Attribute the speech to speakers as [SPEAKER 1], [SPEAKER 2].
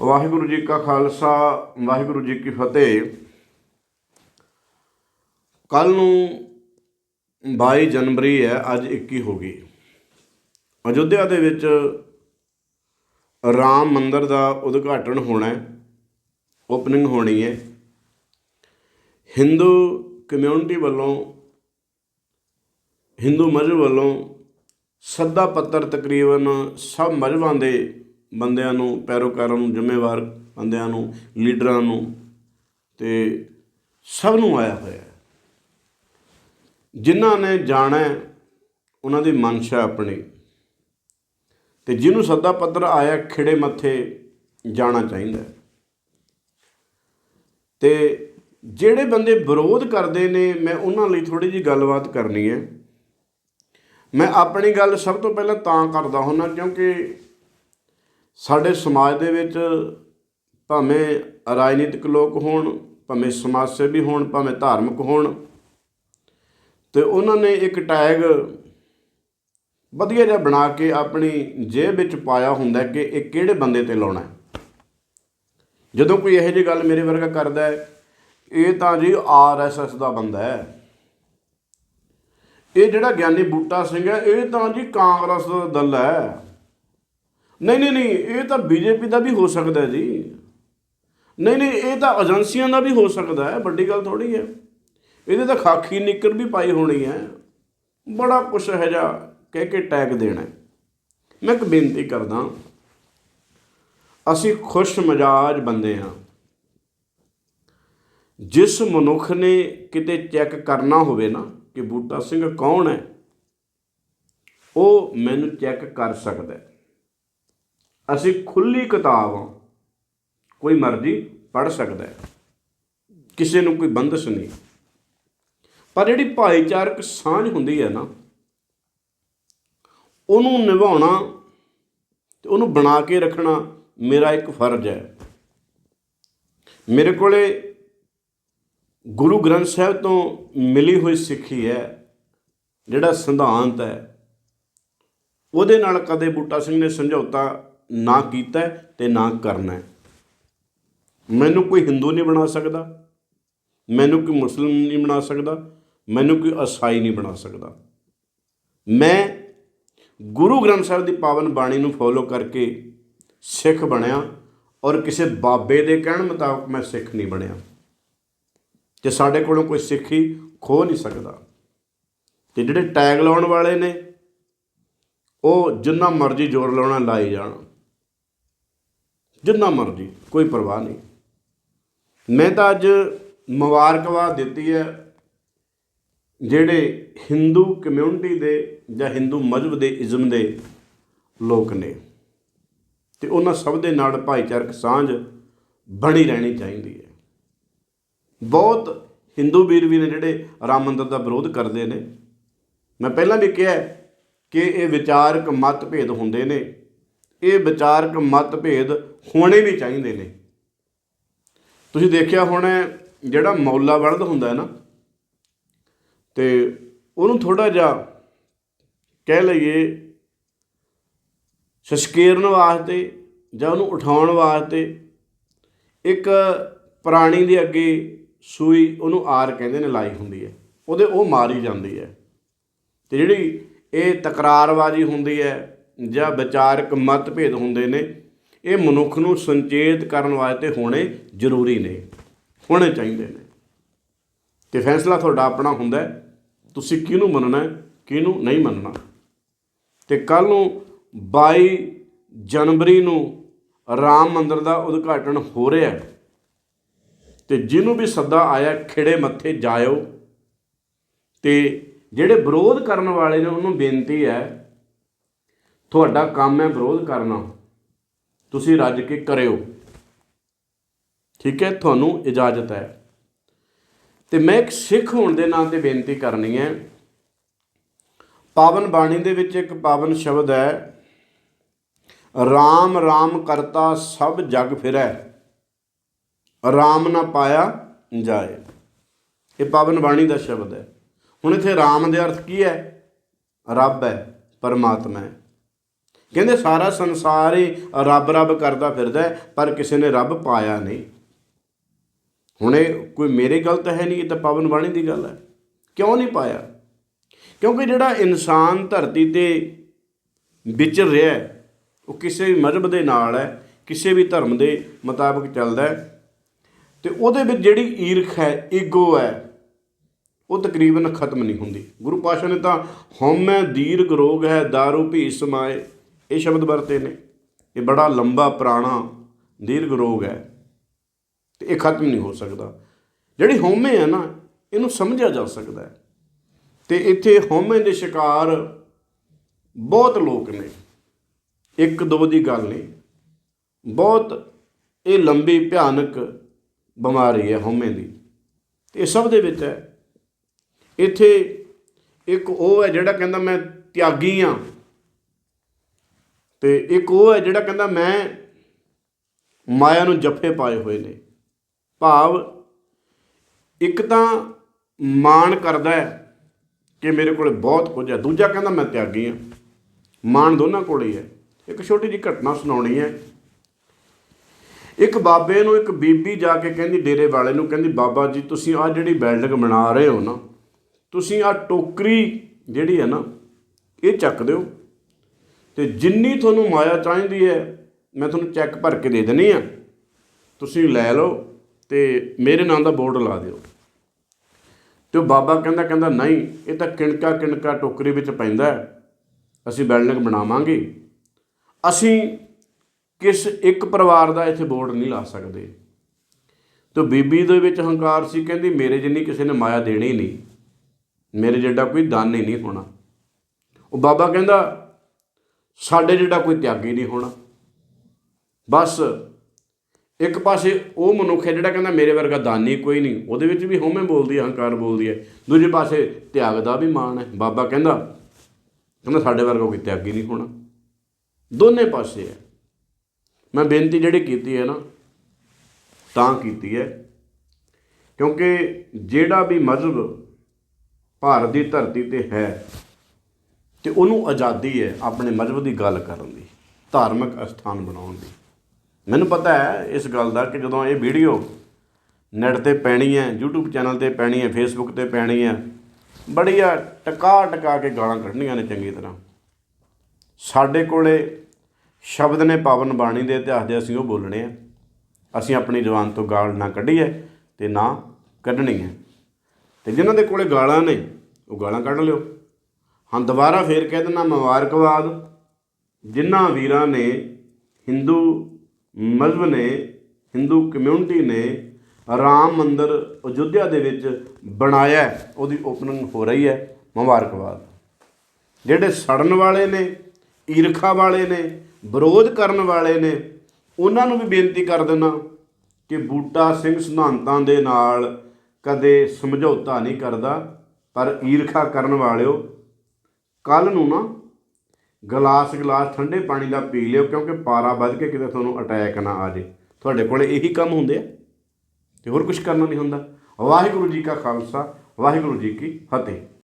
[SPEAKER 1] ਵਾਹਿਗੁਰੂ ਜੀ ਕਾ ਖਾਲਸਾ, ਵਾਹਿਗੁਰੂ ਜੀ ਕੀ ਫਤਿਹ। ਕੱਲ ਨੂੰ 22 ਜਨਵਰੀ ਹੈ, ਅੱਜ 21 ਹੋ ਗਈ। ਅਯੁੱਧਿਆ ਦੇ ਵਿੱਚ ਰਾਮ ਮੰਦਰ ਦਾ ਉਦਘਾਟਨ ਹੋਣਾ ਹੈ ਓਪਨਿੰਗ ਹੋਣੀ ਹੈ। ਹਿੰਦੂ ਕਮਿਊਨਿਟੀ ਵੱਲੋਂ, ਹਿੰਦੂ ਮਜ਼ਹਬ ਵੱਲੋਂ ਸੱਦਾ ਪੱਤਰ ਤਕਰੀਬਨ ਸਭ ਮਜ਼ਹਬਾਂ ਦੇ ਬੰਦਿਆਂ ਨੂੰ, ਪੈਰੋਕਾਰਾਂ ਨੂੰ, ਜ਼ਿੰਮੇਵਾਰ ਬੰਦਿਆਂ ਨੂੰ, ਲੀਡਰਾਂ ਨੂੰ ਤੇ ਸਭ ਨੂੰ ਆਇਆ ਹੋਇਆ ਜਿਨ੍ਹਾਂ ਨੇ ਜਾਣਾ ਉਹਨਾਂ ਦੀ ਮਨਸ਼ਾ ਆਪਣੀ। ਤੇ ਜਿਹਨੂੰ ਸੱਦਾ ਪੱਤਰ ਆਇਆ ਖਿੜੇ ਮੱਥੇ ਜਾਣਾ ਚਾਹੀਦਾ ਹੈ। ਤੇ ਜਿਹੜੇ ਬੰਦੇ ਵਿਰੋਧ ਕਰਦੇ ਨੇ, ਮੈਂ ਉਹਨਾਂ ਲਈ ਥੋੜੀ ਜੀ ਗੱਲਬਾਤ ਕਰਨੀ ਹੈ। ਮੈਂ ਆਪਣੀ ਗੱਲ ਸਭ ਤੋਂ ਪਹਿਲਾਂ ਤਾਂ ਕਰਦਾ ਹੁੰਦਾ, ਕਿਉਂਕਿ ਸਾਡੇ ਸਮਾਜ ਦੇ ਵਿੱਚ ਭਾਵੇਂ ਰਾਜਨੀਤਿਕ ਲੋਕ ਹੋਣ, ਭਾਵੇਂ ਸਮਾਜ ਸੇਵੀ ਹੋਣ, ਭਾਵੇਂ ਧਾਰਮਿਕ ਹੋਣ, ਤੇ ਉਹਨਾਂ ਨੇ ਇੱਕ ਟੈਗ ਵਧੀਆ ਜਿਹਾ ਬਣਾ ਕੇ ਆਪਣੀ ਜੇਬ ਵਿੱਚ ਪਾਇਆ ਹੁੰਦਾ ਕਿ ਇਹ ਕਿਹੜੇ ਬੰਦੇ ਤੇ ਲਾਉਣਾ ਜਦੋਂ ਕੋਈ ਇਹੋ ਜਿਹੀ ਗੱਲ ਮੇਰੇ ਵਰਗਾ ਕਰਦਾ ਹੈ, ਇਹ ਤਾਂ ਜੀ ਆਰਐਸਐਸ ਦਾ ਬੰਦਾ ਹੈ। ਇਹ ਜਿਹੜਾ ਗਿਆਨੀ ਬੂਟਾ ਸਿੰਘ ਹੈ, ਇਹ ਤਾਂ ਜੀ ਕਾਂਗਰਸ ਦਾ ਦਲ ਹੈ। ਨਹੀਂ ਨਹੀਂ ਨਹੀਂ, ਇਹ ਤਾਂ ਬੀਜੇਪੀ ਦਾ ਵੀ ਹੋ ਸਕਦਾ ਜੀ। ਨਹੀਂ ਨਹੀਂ, ਇਹ ਤਾਂ ਏਜੰਸੀਆਂ ਦਾ ਵੀ ਹੋ ਸਕਦਾ ਹੈ, ਵੱਡੀ ਗੱਲ ਥੋੜੀ ਹੈ। ਇਹਦੇ ਤਾਂ ਖਾਕੀ ਨਿੱਕਰ ਵੀ ਪਾਈ ਹੋਣੀ ਹੈ। ਬੜਾ ਕੁਛ ਹੈ ਜਾ ਕਹਿ ਕੇ ਟੈਗ ਦੇਣਾ ਮੈਂ ਇੱਕ ਬੇਨਤੀ ਕਰਦਾ ਅਸੀਂ ਖੁਸ਼ ਮਜਾਜ ਬੰਦੇ ਹਾਂ। ਜਿਸ ਮਨੁੱਖ ਨੇ ਕਿਤੇ ਚੈੱਕ ਕਰਨਾ ਹੋਵੇ ਨਾ ਕਿ ਬੂਟਾ ਸਿੰਘ ਕੌਣ ਹੈ, ਉਹ ਮੈਨੂੰ ਚੈੱਕ ਕਰ ਸਕਦਾ ਹੈ। ਅਸੀਂ ਖੁੱਲੀ ਕਿਤਾਬ ਹਾਂ ਕੋਈ ਮਰਜ਼ੀ ਪੜ੍ਹ ਸਕਦਾ ਹੈ। ਕਿਸੇ ਨੂੰ ਕੋਈ ਬੰਦਸ਼ ਨਹੀਂ। ਪਰ ਜਿਹੜੀ ਭਾਈਚਾਰਕ ਸਾਂਝ ਹੁੰਦੀ ਹੈ ਨਾ, ਉਹਨੂੰ ਨਿਭਾਉਣਾ ਤੇ ਉਹਨੂੰ ਬਣਾ ਕੇ ਰੱਖਣਾ ਮੇਰਾ ਇੱਕ ਫਰਜ਼ ਹੈ। ਮੇਰੇ ਕੋਲੇ ਗੁਰੂ ਗ੍ਰੰਥ ਸਾਹਿਬ ਤੋਂ ਮਿਲੀ ਹੋਈ ਸਿੱਖੀ ਹੈ, ਜਿਹੜਾ ਸਿਧਾਂਤ ਹੈ। ਉਹਦੇ ਨਾਲ ਕਦੇ ਬੂਟਾ ਸਿੰਘ ਨੇ ਸਮਝੌਤਾ ਨਾ ਕੀਤਾ ਹੈ ਤੇ ਨਾ ਕਰਨਾ ਮੈਨੂੰ ਕੋਈ ਹਿੰਦੂ ਨਹੀਂ ਬਣਾ ਸਕਦਾ। ਮੈਨੂੰ ਕੋਈ ਮੁਸਲਿਮ ਨਹੀਂ ਬਣਾ ਸਕਦਾ। ਮੈਨੂੰ ਕੋਈ ਈਸਾਈ ਨਹੀਂ ਬਣਾ ਸਕਦਾ। ਮੈਂ ਗੁਰੂ ਗ੍ਰੰਥ ਸਾਹਿਬ ਦੀ ਪਾਵਨ ਬਾਣੀ ਨੂੰ ਫੋਲੋ ਕਰਕੇ ਸਿੱਖ ਬਣਿਆ ਔਰ ਕਿਸੇ ਬਾਬੇ ਦੇ ਕਹਿਣ ਮੁਤਾਬਕ ਮੈਂ ਸਿੱਖ ਨਹੀਂ ਬਣਿਆ। ਤੇ ਸਾਡੇ ਕੋਲੋਂ ਕੋਈ ਸਿੱਖੀ ਖੋ ਨਹੀਂ ਸਕਦਾ। ਤੇ ਜਿਹੜੇ ਟੈਗ ਲਾਉਣ ਵਾਲੇ ਨੇ, ਉਹ ਜਿੰਨਾ ਮਰਜ਼ੀ ਜ਼ੋਰ ਲਾਉਣਾ ਲਾਈ ਜਾਣ। ਜਿੰਨਾ ਮਰਜ਼ੀ, ਕੋਈ ਪਰਵਾਹ ਨਹੀਂ। ਮੈਂ ਤਾਂ ਅੱਜ ਮੁਬਾਰਕਬਾਦ ਦਿੱਤੀ ਹੈ ਜਿਹੜੇ ਹਿੰਦੂ ਕਮਿਊਨਿਟੀ ਦੇ ਜਾਂ ਹਿੰਦੂ ਮਜ਼ਹਬ ਦੇ ਇਜ਼ਮ ਦੇ ਲੋਕ ਨੇ। ਤੇ ਉਹਨਾਂ ਸਭ ਦੇ ਨਾਲ ਭਾਈਚਾਰਕ ਸਾਂਝ ਬਣੀ ਰਹਿਣੀ ਚਾਹੀਦੀ ਹੈ। ਬਹੁਤ ਹਿੰਦੂ ਵੀਰ ਵੀ ਨੇ ਜਿਹੜੇ ਰਾਮ ਮੰਦਰ ਦਾ ਵਿਰੋਧ ਕਰਦੇ ਨੇ। ਮੈਂ ਪਹਿਲਾਂ ਵੀ ਕਿਹਾ ਕਿ ਇਹ ਵਿਚਾਰਕ ਮਤਭੇਦ ਹੁੰਦੇ ਨੇ। ਇਹ ਵਿਚਾਰਕ ਮਤਭੇਦ ਹੋਣੇ ਵੀ ਚਾਹੀਦੇ ਨੇ। ਤੁਸੀਂ ਦੇਖਿਆ ਹੁਣ ਜਿਹੜਾ ਮੌਲਾ ਬਲਦ ਹੁੰਦਾ ਹੈ ਨਾ, ਤੇ ਉਹਨੂੰ ਥੋੜਾ ਜਿਹਾ ਕਹਿ ਲਈਏ ਸ਼ਸ਼ਕੀਰਨ ਵਾਸਤੇ ਜਾਂ ਉਹਨੂੰ ਉਠਾਉਣ ਵਾਸਤੇ ਇੱਕ ਪ੍ਰਾਣੀ ਦੇ ਅੱਗੇ ਸੂਈ ਉਹਨੂੰ ਆਰ ਕਹਿੰਦੇ ਨੇ, ਲਾਈ ਹੁੰਦੀ ਹੈ। ਉਹਦੇ ਉਹ ਮਾਰੀ ਜਾਂਦੀ ਹੈ। ਤੇ ਜਿਹੜੀ ਇਹ ਤਕਰਾਰਬਾਜ਼ੀ ਹੁੰਦੀ ਹੈ ਜਾਂ ਵਿਚਾਰਕ ਮਤਭੇਦ ਹੁੰਦੇ ਨੇ, ਇਹ ਮਨੁੱਖ ਨੂੰ ਸੰਚੇਤ ਕਰਨ ਵਾਸਤੇ ਹੋਣੇ ਜ਼ਰੂਰੀ ਨੇ, ਹੋਣੇ ਚਾਹੀਦੇ ਨੇ। ਤੇ ਫੈਸਲਾ ਤੁਹਾਡਾ ਆਪਣਾ ਹੁੰਦਾ ਹੈ, ਤੁਸੀਂ ਕਿਹਨੂੰ ਮੰਨਣਾ ਹੈ, ਕਿਹਨੂੰ ਨਹੀਂ ਮੰਨਣਾ। ਤੇ ਕੱਲ ਨੂੰ 22 ਜਨਵਰੀ ਨੂੰ ਰਾਮ ਮੰਦਰ ਦਾ ਉਦਘਾਟਨ ਹੋ ਰਿਹਾ ਹੈ, ਤੇ ਜਿਹਨੂੰ ਵੀ ਸੱਦਾ ਆਇਆ ਖਿੜੇ ਮੱਥੇ ਜਾਇਓ। ਤੇ ਜਿਹੜੇ ਵਿਰੋਧ ਕਰਨ ਵਾਲੇ ਨੇ, ਉਹਨੂੰ ਬੇਨਤੀ ਹੈ ਤੁਹਾਡਾ ਕੰਮ ਹੈ ਵਿਰੋਧ ਕਰਨਾ। ਤੁਸੀਂ ਰੱਜ ਕੇ ਕਰਿਓ। ਠੀਕ ਹੈ? ਤੁਹਾਨੂੰ ਇਜਾਜ਼ਤ ਹੈ। ਤੇ ਮੈਂ ਇੱਕ ਸਿੱਖ ਹੋਣ ਦੇ ਨਾਂ ਤੇ ਬੇਨਤੀ ਕਰਨੀ ਹੈ। ਪਾਵਨ ਬਾਣੀ ਦੇ ਵਿੱਚ ਇੱਕ ਪਾਵਨ ਸ਼ਬਦ ਹੈ RAM RAM ਕਰਤਾ ਸਭ ਜਗ ਫਿਰੈ। RAM ਨਾ ਪਾਇਆ ਜਾਏ। ਇਹ ਪਾਵਨ ਬਾਣੀ ਦਾ ਸ਼ਬਦ ਹੈ। ਹੁਣ ਇੱਥੇ RAM ਦੇ ਅਰਥ ਕੀ ਹੈ? ਰੱਬ ਹੈ, ਪਰਮਾਤਮਾ ਹੈ। ਕਹਿੰਦੇ ਸਾਰਾ ਸੰਸਾਰ ਹੀ ਰੱਬ ਰੱਬ ਕਰਦਾ ਫਿਰਦਾ ਪਰ ਕਿਸੇ ਨੇ ਰੱਬ ਪਾਇਆ ਨਹੀਂ। ਹੁਣੇ ਕੋਈ ਮੇਰੇ ਗਲਤ ਹੈ ਨਹੀਂ, ਇਹ ਤਾਂ ਪਵਨ ਬਾਣੀ ਦੀ ਗੱਲ ਹੈ। ਕਿਉਂ ਨਹੀਂ ਪਾਇਆ? ਕਿਉਂਕਿ ਜਿਹੜਾ ਇਨਸਾਨ ਧਰਤੀ ਤੇ ਵਿਚਰ ਰਿਹਾ ਉਹ ਕਿਸੇ ਵੀ ਮਜ਼ਹਬ ਦੇ ਨਾਲ ਹੈ, ਕਿਸੇ ਵੀ ਧਰਮ ਦੇ ਮੁਤਾਬਕ ਚੱਲਦਾ ਹੈ, ਤੇ ਉਹਦੇ ਵਿੱਚ ਜਿਹੜੀ ਈਰਖ ਹੈ, ਈਗੋ ਹੈ, ਉਹ ਤਕਰੀਬਨ ਖਤਮ ਨਹੀਂ ਹੁੰਦੀ। ਗੁਰੂ ਪਾਸ਼ਾ ਨੇ ਤਾਂ ਹਉਮੈ ਦੀਰਗ ਰੋਗ ਹੈ दारू ਭੀ ਸਮਾਏ। ਇਹ ਸ਼ਬਦ ਵਰਤੇ ਨੇ ਇਹ ਬੜਾ ਲੰਬਾ, ਪੁਰਾਣਾ, ਦੀਰਘ ਰੋਗ ਹੈ ਤੇ ਇਹ ਖਤਮ ਨਹੀਂ ਹੋ ਸਕਦਾ। ਜਿਹੜੀ ਹਉਮੈ ਹੈ ਨਾ, ਇਹਨੂੰ ਸਮਝਿਆ ਜਾ ਸਕਦਾ ਹੈ। ਤੇ ਇੱਥੇ ਹਉਮੈ ਦੇ ਸ਼ਿਕਾਰ ਬਹੁਤ ਲੋਕ ਨੇ। ਇੱਕ, ਦੋ ਦੀ ਗੱਲ ਨਹੀਂ। ਬਹੁਤ ਇਹ ਲੰਬੀ, ਭਿਆਨਕ ਬਿਮਾਰੀ ਹੈ ਹਉਮੈ ਦੀ। ਤੇ ਇਹ ਸਭ ਦੇ ਵਿੱਚ ਹੈ। ਇੱਥੇ ਇੱਕ ਉਹ ਹੈ ਜਿਹੜਾ ਕਹਿੰਦਾ ਮੈਂ ਤਿਆਗੀ ਆ ਤੇ ਇੱਕ ਉਹ ਹੈ ਜਿਹੜਾ ਕਹਿੰਦਾ ਮੈਂ ਮਾਇਆ ਨੂੰ ਜੱਫੇ ਪਾਏ ਹੋਏ ਨੇ। ਭਾਵ ਇੱਕ ਤਾਂ ਮਾਣ ਕਰਦਾ ਹੈ ਕਿ ਮੇਰੇ ਕੋਲ ਬਹੁਤ ਕੁਝ ਹੈ। ਦੂਜਾ ਕਹਿੰਦਾ ਮੈਂ ਤਿਆਗੀ ਹਾਂ। ਮਾਣ ਦੋਨਾਂ ਕੋਲ ਹੀ ਹੈ। ਇੱਕ ਛੋਟੀ ਜਿਹੀ ਘਟਨਾ ਸੁਣਾਉਣੀ ਹੈ। ਇੱਕ ਬਾਬੇ ਨੂੰ ਇੱਕ ਬੀਬੀ ਜਾ ਕੇ ਕਹਿੰਦੀ ਡੇਰੇ ਵਾਲੇ ਨੂੰ ਕਹਿੰਦੀ, ਬਾਬਾ ਜੀ, ਤੁਸੀਂ ਆ ਜਿਹੜੀ ਬਿਲਡਿੰਗ ਬਣਾ ਰਹੇ ਹੋ ਨਾ, ਤੁਸੀਂ ਆ ਟੋਕਰੀ ਜਿਹੜੀ ਹੈ ਨਾ, ਇਹ ਚੱਕ ਦਿਓ। ਤੇ ਜਿੰਨੀ ਤੁਹਾਨੂੰ ਮਾਇਆ ਚਾਹੀਦੀ ਹੈ, ਮੈਂ ਤੁਹਾਨੂੰ ਚੈੱਕ ਭਰ ਕੇ ਦੇ ਦੇਣੀ ਆ। ਤੁਸੀਂ ਲੈ ਲਓ ਤੇ ਮੇਰੇ ਨਾਮ ਦਾ ਬੋਰਡ ਲਾ ਦਿਓ। ਤੇ ਉਹ ਬਾਬਾ ਕਹਿੰਦਾ ਕਹਿੰਦਾ, ਨਹੀਂ, ਇਹ ਤਾਂ ਕਿਣਕਾ ਕਿਣਕਾ ਟੋਕਰੀ ਵਿੱਚ ਪੈਂਦਾ ਅਸੀਂ ਬਿਲਡਿੰਗ ਬਣਾਵਾਂਗੇ। ਅਸੀਂ ਕਿਸ ਇੱਕ ਪਰਿਵਾਰ ਦਾ ਇੱਥੇ ਬੋਰਡ ਨਹੀਂ ਲਾ ਸਕਦੇ। ਤੇ ਬੀਬੀ ਦੇ ਵਿੱਚ ਹੰਕਾਰ ਸੀ, ਕਹਿੰਦੀ, ਮੇਰੇ ਜਿੰਨੀ ਕਿਸੇ ਨੇ ਮਾਇਆ ਦੇਣੀ ਨਹੀਂ। ਮੇਰੇ ਜਿੱਡਾ ਕੋਈ ਦਾਨ ਹੀ ਨਹੀਂ ਹੋਣਾ। ਉਹ ਬਾਬਾ ਕਹਿੰਦਾ ਸਾਡੇ ਜਿਹੜਾ ਕੋਈ ਤਿਆਗੀ ਨਹੀਂ ਹੋਣਾ। ਬਸ ਇੱਕ ਪਾਸੇ ਉਹ ਮਨੁੱਖ ਹੈ ਜਿਹੜਾ ਕਹਿੰਦਾ ਮੇਰੇ ਵਰਗਾ ਦਾਨੀ ਕੋਈ ਨਹੀਂ। ਉਹਦੇ ਵਿੱਚ ਵੀ ਹਉਮੈ ਬੋਲਦੀ ਹੈ ਹੰਕਾਰ ਬੋਲਦੀ ਹੈ। ਦੂਜੇ ਪਾਸੇ ਤਿਆਗ ਦਾ ਵੀ ਮਾਣ ਹੈ। ਬਾਬਾ ਕਹਿੰਦਾ ਕਹਿੰਦਾ ਸਾਡੇ ਵਰਗਾ ਕੋਈ ਤਿਆਗੀ ਨਹੀਂ ਹੋਣਾ। ਦੋਨੇ ਪਾਸੇ ਹੈ। ਮੈਂ ਬੇਨਤੀ ਜਿਹੜੀ ਕੀਤੀ ਹੈ ਨਾ, ਤਾਂ ਕੀਤੀ ਹੈ। ਕਿਉਂਕਿ ਜਿਹੜਾ ਵੀ ਮਜ਼ਹਬ ਭਾਰਤ ਦੀ ਧਰਤੀ ਤੇ ਹੈ ਤੇ ਉਹਨੂੰ ਆਜ਼ਾਦੀ ਹੈ ਆਪਣੇ ਮਜ਼ਹਬ ਦੀ ਗੱਲ ਕਰਨ ਦੀ, ਧਾਰਮਿਕ ਅਸਥਾਨ ਬਣਾਉਣ ਦੀ। ਮੈਨੂੰ ਪਤਾ ਹੈ ਇਸ ਗੱਲ ਦਾ ਕਿ ਜਦੋਂ ਇਹ ਵੀਡੀਓ ਨੈਟ ਤੇ ਪੈਣੀ ਹੈ, YouTube ਚੈਨਲ ਤੇ ਪੈਣੀ ਹੈ, Facebook ਤੇ ਪੈਣੀ ਹੈ, ਬੜੀਆ ਟਕਾ ਟਕਾ ਕੇ ਗਾਲਾਂ ਕੱਢਣੀਆਂ ਨੇ ਚੰਗੀ ਤਰ੍ਹਾਂ। ਸਾਡੇ ਕੋਲੇ ਸ਼ਬਦ ਨੇ ਪਾਵਨ ਬਾਣੀ ਦੇ ਇਤਿਹਾਸ ਦੇ ਅਸੀਂ ਉਹ ਬੋਲਣੇ ਆ। ਅਸੀਂ ਆਪਣੀ ਜ਼ੁਬਾਨ ਤੋਂ ਗਾਲ ਨਾ ਕੱਢੀ ਹੈ ਤੇ ਨਾ ਕੱਢਣੀ ਹੈ। ਤੇ ਜਿਨ੍ਹਾਂ ਦੇ ਕੋਲੇ ਗਾਲਾਂ ਨੇ, ਉਹ ਗਾਲਾਂ ਕੱਢ ਲਿਓ। ਹਾਂ ਦੁਬਾਰਾ ਫੇਰ ਕਹਿ ਦਿੰਦਾ, ਮੁਬਾਰਕਬਾਦ। ਜਿਨ੍ਹਾਂ ਵੀਰਾਂ ਨੇ ਹਿੰਦੂ ਮਜ਼ਹਬ ਨੇ, ਹਿੰਦੂ ਕਮਿਊਨਿਟੀ ਨੇ ਰਾਮ ਮੰਦਰ ਅਯੁੱਧਿਆ ਦੇ ਵਿੱਚ ਬਣਾਇਆ ਉਹਦੀ ਓਪਨਿੰਗ ਹੋ ਰਹੀ ਹੈ, ਮੁਬਾਰਕਬਾਦ। ਜਿਹੜੇ ਸੜਨ ਵਾਲੇ ਨੇ, ਈਰਖਾ ਵਾਲੇ ਨੇ, ਵਿਰੋਧ ਕਰਨ ਵਾਲੇ ਨੇ, ਉਹਨਾਂ ਨੂੰ ਵੀ ਬੇਨਤੀ ਕਰ ਦਿੰਦਾ ਕਿ ਬੂਟਾ ਸਿੰਘ ਸਿਧਾਂਤਾਂ ਦੇ ਨਾਲ ਕਦੇ ਸਮਝੌਤਾ ਨਹੀਂ ਕਰਦਾ, ਪਰ ਈਰਖਾ ਕਰਨ ਵਾਲਿਓ ਕੱਲ ਨੂੰ ਨਾ ਗਲਾਸ ਗਲਾਸ ਠੰਡੇ ਪਾਣੀ ਦਾ ਪੀ ਲਿਓ, ਕਿਉਂਕਿ ਪਾਰਾ ਵੱਧ ਕੇ ਕਿਤੇ ਤੁਹਾਨੂੰ ਅਟੈਕ ਨਾ ਆ ਜੇ। ਤੁਹਾਡੇ ਕੋਲ ਇਹੀ ਕੰਮ ਹੁੰਦੇ ਆ ਤੇ ਹੋਰ ਕੁਝ ਕਰਨਾ ਨਹੀਂ ਹੁੰਦਾ। ਵਾਹਿਗੁਰੂ ਜੀ ਕਾ ਖਾਲਸਾ, ਵਾਹਿਗੁਰੂ ਜੀ ਕੀ ਫਤਿਹ।